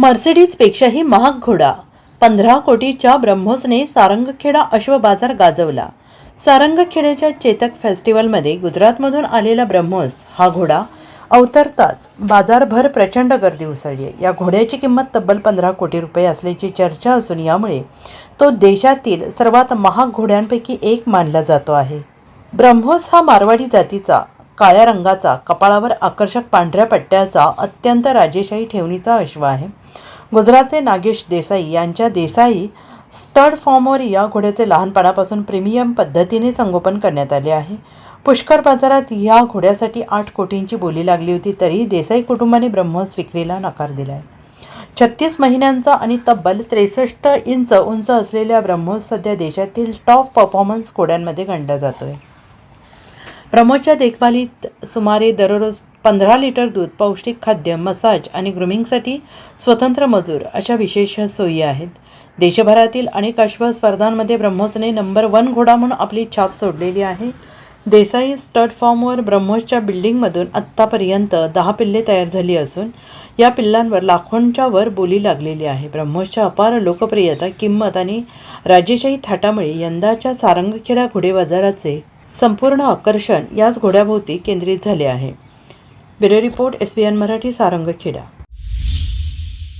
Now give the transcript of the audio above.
मर्सिडीजपेक्षाही महाग घोडा. पंधरा कोटीच्या ब्रह्मोसने सारंगखेडा अश्व बाजार गाजवला. सारंगखेड्याच्या चेतक फेस्टिवलमध्ये गुजरातमधून आलेला ब्रह्मोस हा घोडा अवतरताच बाजारभर प्रचंड गर्दी उसळली आहे. या घोड्याची किंमत तब्बल पंधरा कोटी रुपये असल्याची चर्चा असून यामुळे तो देशातील सर्वात महाग घोड्यांपैकी एक मानला जातो आहे. ब्रह्मोस हा मारवाडी जातीचा काळ्या रंगाचा कपाळावर आकर्षक पांढऱ्या पट्ट्याचा अत्यंत राजेशाही ठेवणीचा अश्व आहे. गुजरातचे नागेश देसाई यांच्या देसाई स्टड फॉर्मवर या घोड्याचे लहानपणापासून प्रीमियम पद्धतीने संगोपन करण्यात आले आहे. पुष्कर बाजारात या घोड्यासाठी आठ कोटींची बोली लागली होती तरी देसाई कुटुंबाने ब्रह्मोस विक्रीला नकार दिला आहे छत्तीस महिन्यांचा आणि तब्बल त्रेसष्ट इंच उंच असलेल्या ब्रह्मोस सध्या देशातील टॉप परफॉर्मन्स घोड्यांमध्ये गणला जातोय. ब्रह्मोसच्या देखभालीत सुमारे दररोज पंधरा लिटर दूध पौष्टिक खाद्य मसाज आणि ग्रुमिंगसाठी स्वतंत्र मजूर अशा विशेष सोयी आहेत. देशभरातील अनेक अश्व स्पर्धांमध्ये ब्रह्मोसने नंबर वन घोडा म्हणून आपली छाप सोडलेली आहे. देसाई स्टड फॉर्मवर ब्रह्मोसच्या बिल्डिंगमधून आत्तापर्यंत दहा पिल्ले तयार झाली असून या पिल्लांवर लाखोंच्या वर बोली लागलेली आहे. ब्रह्मोसच्या अपार लोकप्रियता किंमत आणि राजेशाही थाटामुळे यंदाच्या सारंगखेडा घोडे बाजाराचे संपूर्ण आकर्षण याच घोड्याभोवती केंद्रित झाले आहे. Bureau report S B N Marathi Sarangkheda.